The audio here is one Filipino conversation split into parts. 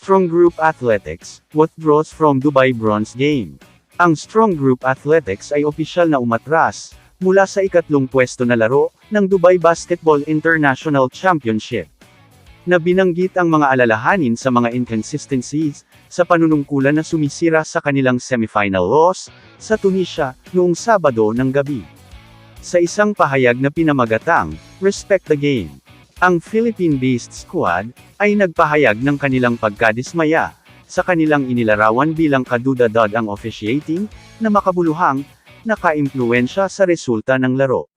Strong Group Athletics, withdraws from Dubai Bronze Game. Ang Strong Group Athletics ay opisyal na umatras, mula sa ikatlong pwesto na laro, ng Dubai Basketball International Championship. Na binanggit ang mga alalahanin sa mga inconsistencies, sa panunungkulan na sumisira sa kanilang semifinal loss, sa Tunisia, noong Sabado ng gabi. Sa isang pahayag na pinamagatang, Respect the Game. Ang Philippine-based squad, ay nagpahayag ng kanilang pagkadismaya, sa kanilang inilarawan bilang kadudadad ang officiating, na makabuluhang, nakaimpluensya sa resulta ng laro.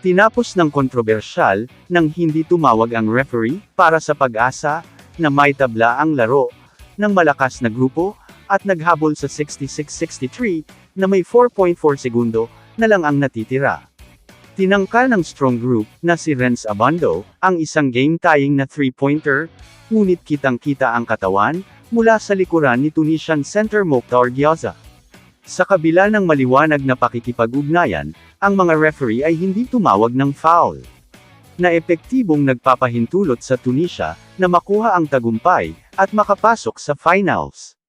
Tinapos ng kontrobersyal, nang hindi tumawag ang referee, para sa pag-asa, na may tabla ang laro, ng malakas na grupo, at naghabol sa 66-63, na may 4.4 segundo, na lang ang natitira. Tinangka ng strong group, na si Renz Abando, ang isang game-tying na 3-pointer, ngunit kitang-kita ang katawan, mula sa likuran ni Tunisian center Mokhtar Gyaza. Sa kabila ng maliwanag na pakikipag-ugnayan, ang mga referee ay hindi tumawag ng foul. Na epektibong nagpapahintulot sa Tunisia, na makuha ang tagumpay, at makapasok sa finals.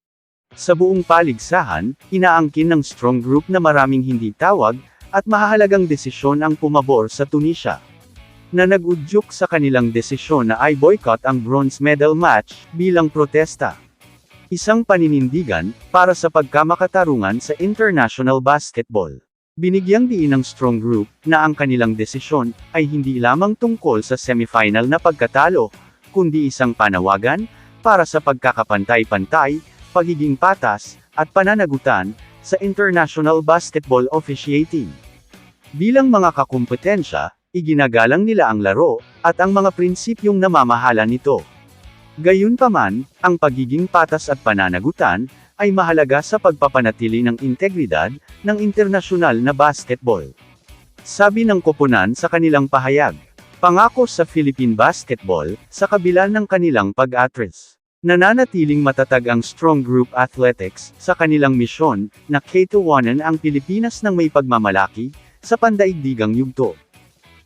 Sa buong paligsahan, inaangkin ng strong group na maraming hindi tawag, at mahahalagang desisyon ang pumabor sa Tunisia. Na nagudyok sa kanilang desisyon na ay boycott ang bronze medal match, bilang protesta. Isang paninindigan, para sa pagkamakatarungan sa international basketball. Binigyang diin ng strong group, na ang kanilang desisyon, ay hindi lamang tungkol sa semifinal na pagkatalo, kundi isang panawagan, para sa pagkakapantay-pantay, pagiging patas, at pananagutan, sa international basketball officiating. Bilang mga kakumpetensya, iginagalang nila ang laro, at ang mga prinsipyong namamahala nito. Gayunpaman, ang pagiging patas at pananagutan, ay mahalaga sa pagpapanatili ng integridad, ng internasyonal na basketball. Sabi ng koponan sa kanilang pahayag. Pangako sa Philippine basketball, sa kabila ng kanilang pag-atres. Nananatiling matatag ang Strong Group Athletics, sa kanilang misyon, na katuwanan ang Pilipinas ng may pagmamalaki, sa pandaigdigang yugto.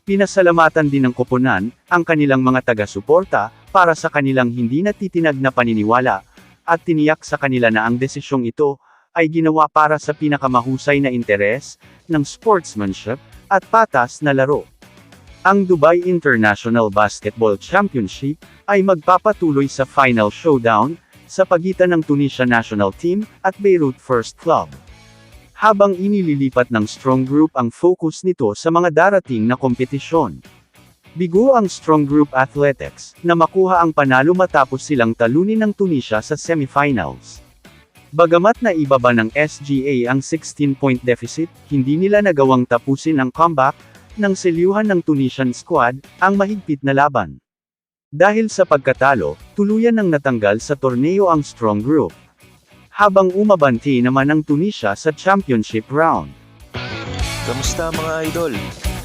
Pinasalamatan din ng koponan, ang kanilang mga taga-suporta, para sa kanilang hindi natitinag na paniniwala, at tiniyak sa kanila na ang desisyong ito, ay ginawa para sa pinakamahusay na interes, ng sportsmanship, at patas na laro. Ang Dubai International Basketball Championship, ay magpapatuloy sa final showdown, sa pagitan ng Tunisia National Team, at Beirut First Club. Habang inililipat ng Strong Group ang focus nito sa mga darating na kompetisyon. Bigo ang Strong Group Athletics, na makuha ang panalo matapos silang talunin ng Tunisia sa semifinals. Bagamat na ibaba ng SGA ang 16-point deficit, hindi nila nagawang tapusin ang comeback, ng selyuhan ng Tunisian squad, ang mahigpit na laban. Dahil sa pagkatalo, tuluyan nang natanggal sa torneo ang Strong Group. Habang umabanti naman ang Tunisia sa championship round. Kamusta mga idol?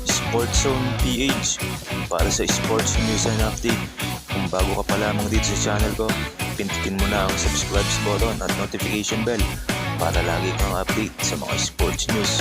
Sports Zone PH para sa sports news and update. Kung bago ka pa lamang dito sa channel ko, pindutin mo na ang subscribe button at notification bell para lagi kang update sa mga sports news.